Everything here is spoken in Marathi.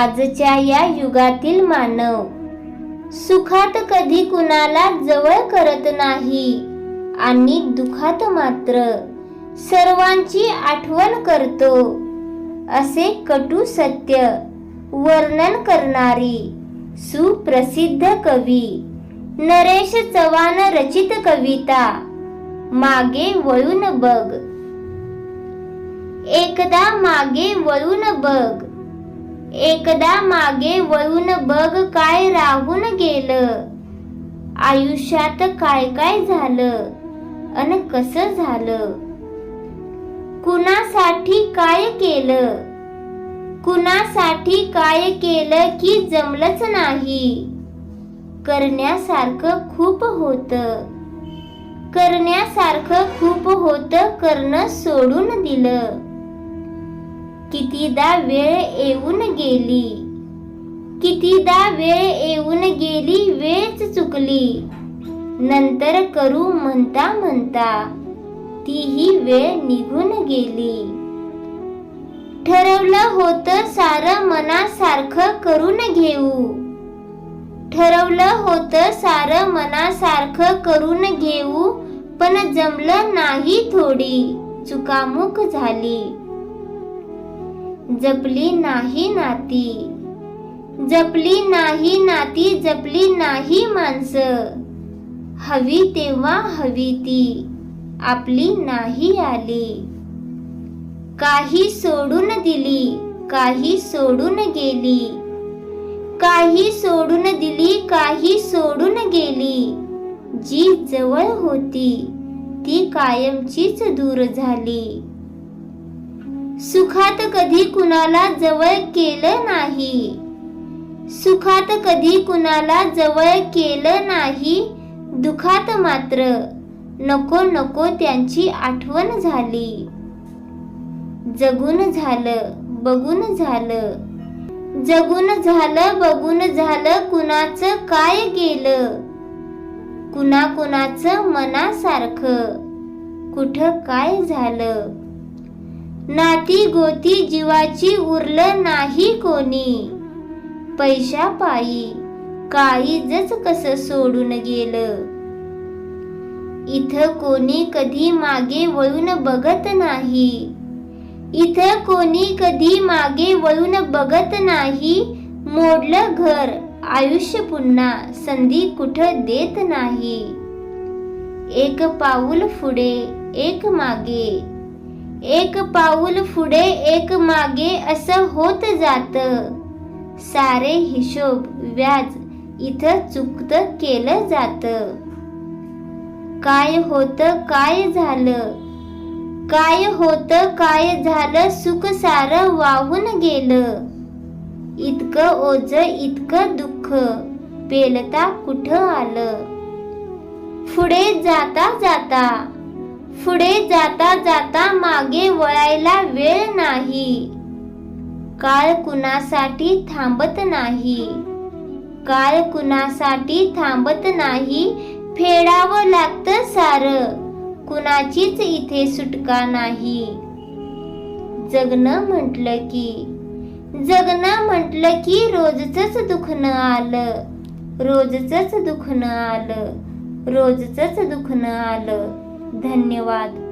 आजच्या या युगातील मानव. सुखात कधी कुणाला जवळ करत नाही आणि दुखात मात्र सर्वांची आठवण करतो. असे कटू सत्य वर्णन करणारी सुप्रसिद्ध कवी नरेश चव्हाण रचित कविता मागे वळून बघ. एकदा मागे वळून बघ. एकदा मागे वळून बघ काय राहून गेलं. आयुष्यात काय काय झालं अन कस झालं? कुणासाठी काय केलं? कुणासाठी काय केलं की जमलंच नाही? करण्यासारखं खूप होत. करण्यासारखं खूप होत करणं सोडून दिलं. कितीदा वेळ येऊन गेली. कितीदा वेळ येऊन गेली वेळच चुकली. नंतर करू म्हणता म्हणता तीही वेळ निघून गेली. ठरवलं होतं सारं मनासारखं करून घेऊ. ठरवलं होतं सारं मनासारखं करून घेऊ पण जमलं नाही थोडी चुकामुक झाली. जपली नाही नाती. जपली नाही नाती जपली नाही माणसं. हवी तेव्हा हवी ती आपली नाही आली. काही सोडून दिली काही सोडून गेली. काही सोडून दिली काही सोडून गेली. जी जवळ होती ती कायमचीच दूर झाली. सुखात कधी कुणाला जवळ केलं नाही. सुखात कधी कुणाला जवळ केलं नाही. दुखात मात्र नको नको त्यांची आठवण झाली. जगून झालं बघून झालं. जगून झालं बघून झालं कुणाचं काय गेलं. कुणा कुणाचं मनासारखं कुठं काय झालं. नाती गोती जीवाची उरलं नाही कोणी. पैशा पायी काळीजच कस सोडून गेलं. इथं कोणी कधी मागे वळून बघत नाही. इथं कोणी कधी मागे वळून बघत नाही. मोडलं घर आयुष्य पुन्हा संधी कुठं देत नाही. एक पाऊल पुढे एक मागे. एक पाऊल पुढे एक मागे असं होत जात. सारे हिशोब व्याज इथं चुकत केलं जात. काय होत काय झालं? काय होत काय झालं? सुख सार वाहून गेलं. इतकं ओझ इतकं दुःख पेलता कुठं आलं? पुढे जाता जाता पुढे जाता जाता मागे वळायला वेळ नाही. काळ कुणासाठी थांबत नाही. काळ कुणासाठी थांबत नाही. फेडावं लागतं सारं. कुणाचीच इथे सुटका नाही. जगणं म्हटलं की जगणं म्हटलं की रोजच दुखणं आलं. रोजच दुखणं आलं. रोजच दुखणं आलं. धन्यवाद.